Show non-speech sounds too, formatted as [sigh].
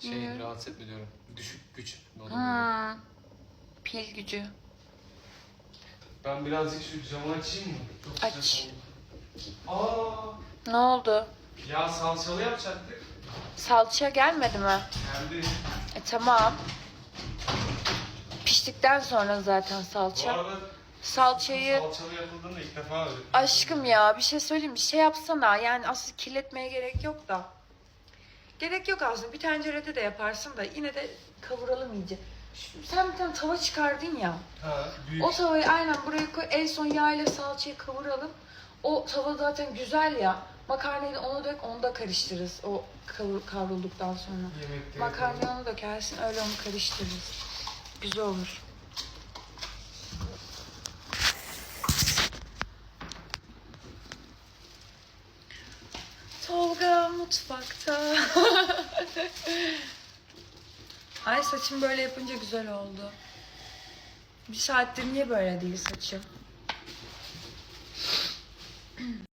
Şey rahatsız etme diyorum. Düşük güç. modunda. Ha. Pil gücü. Ben birazcık şu camı açayım mı? Çok sıcak Aç. oldu. Aa, Ne oldu? ya salçalı yapacaktık. Salça gelmedi mi? Geldi. E tamam. Piştikten sonra zaten Bu salça. arada Salçayı salçalı yapıldığını ilk defa öğrendim. aşkım ya bir şey söyleyeyim mi? Şey yapsana yani aslında kirletmeye gerek yok da. Gerek yok aslında. Bir tencerede de yaparsın da yine de kavuralım iyice. Şu- Sen bir tane tava çıkardın ya. Ha, büyük. O tavayı aynen buraya koy. En son yağ ile salçayı kavuralım. O tava zaten güzel ya. Makarnayı da onu dök, onu da karıştırırız. O kavur, kavrulduktan sonra. Yemekte Makarnayı onu dökersin, öyle onu karıştırırız. Güzel olur. Tolga mutfakta. [laughs] Ay saçım böyle yapınca güzel oldu. Bir saattir niye böyle değil saçım?